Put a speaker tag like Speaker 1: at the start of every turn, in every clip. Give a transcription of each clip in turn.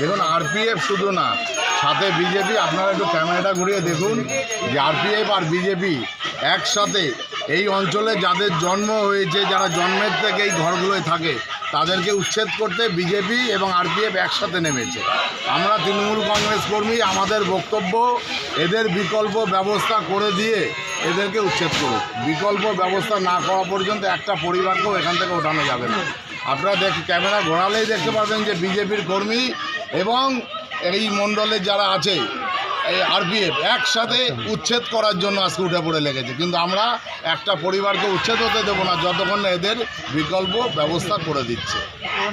Speaker 1: দেখুন আরপিএফ শুধু না সাথে বিজেপি আপনারা একটু ক্যামেরাটা ঘুরিয়ে দেখুন যে আরপিএফ আর বিজেপি একসাথে এই অঞ্চলে যাদের জন্ম হয়েছে যারা জন্মের থেকে এই ঘরগুলোয় থাকে তাদেরকে উচ্ছেদ করতে বিজেপি এবং আরপিএফ একসাথে নেমেছে। আমরা তৃণমূল কংগ্রেস কর্মী আমাদের বক্তব্য এদের বিকল্প ব্যবস্থা করে দিয়ে এদেরকে উচ্ছেদ করুক। বিকল্প ব্যবস্থা না করা পর্যন্ত একটা পরিবারকেও এখান থেকে ওঠানো যাবে না। আপনারা দেখ ক্যামেরা ঘোরালেই দেখতে পাবেন যে বিজেপির কর্মী এবং এই মণ্ডলের যারা আছে এই আরপিএফ একসাথে উচ্ছেদ করার জন্য আজকে উঠে পড়ে লেগেছে। কিন্তু আমরা একটা পরিবারকে উচ্ছেদ হতে দেবো না যতক্ষণ না এদের বিকল্প ব্যবস্থা করে দিচ্ছে।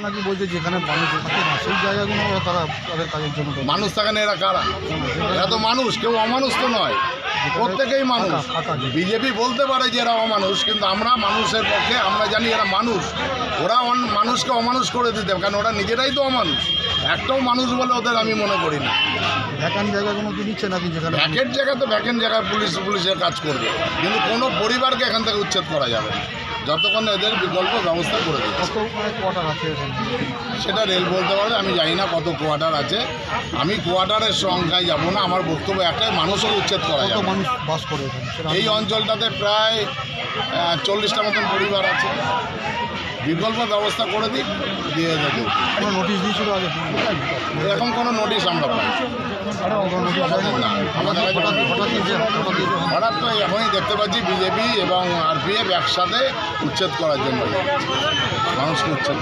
Speaker 2: নাকি বলছে যেখানে মানুষ থাকে না সেই জায়গাগুলো তারা তাদের কাজের জন্য
Speaker 1: মানুষ থাকে এরা কারা? এরা তো মানুষ কেউ অমানুষ তো নয়। প্রত্যেকেই মানুষ।
Speaker 2: ফাঁকা জায়গা।
Speaker 1: বিজেপি বলতে পারে যে এরা অমানুষ কিন্তু আমরা মানুষের পক্ষে আমরা জানি এরা মানুষ। ওরা মানুষকে অমানুষ করে দিতে হবে, কারণ ওরা নিজেরাই তো অমানুষ। একটাও মানুষ বলে ওদের আমি মনে করি না।
Speaker 2: ভ্যাকান জায়গাগুলো কি দিচ্ছে নাকি যেখানে?
Speaker 1: ভ্যাকেন্ট জায়গা তো ভ্যাকেন্ট জায়গায় পুলিশ পুলিশের কাজ করবে। কিন্তু কোনো পরিবারকে এখান থেকে উচ্ছেদ করা যাবে না। যতক্ষণ না এদের বিকল্প ব্যবস্থা করে
Speaker 2: কোয়ার্টার আছে
Speaker 1: সেটা রেল বলতে পারবে আমি জানি না কত কোয়ার্টার আছে। আমি কোয়ার্টারের সংখ্যায় যাব না আমার বক্তব্য একটাই মানুষের উচ্ছেদ করা যাবে
Speaker 2: মানুষ বাস করে এখানে।
Speaker 1: এই অঞ্চলটাতে প্রায় চল্লিশটা মতন পরিবার আছে। বিকল্প ব্যবস্থা করে দিক দিয়ে দেবো।
Speaker 2: কোনো নোটিশ দিয়েছিল আগে?
Speaker 1: এখন কোনো নোটিশ আমরা পাই
Speaker 2: হঠাৎ
Speaker 1: তো এখনই দেখতে পাচ্ছি বিজেপি এবং আর আরপিএফ একসাথে উচ্ছেদ করার জন্য। মানুষকে উচ্ছেদ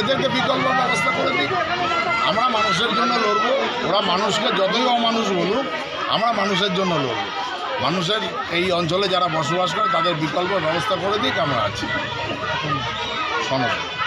Speaker 1: এদেরকে বিকল্প ব্যবস্থা করে দিই আমরা মানুষের জন্য লড়বো ওরা মানুষকে যতই অমানুষ বলুক, আমরা মানুষের জন্য লোক মানুষের এই অঞ্চলে যারা বসবাস করে, তাদের বিকল্প ব্যবস্থা করে দিক, আমরা আছি। সনদ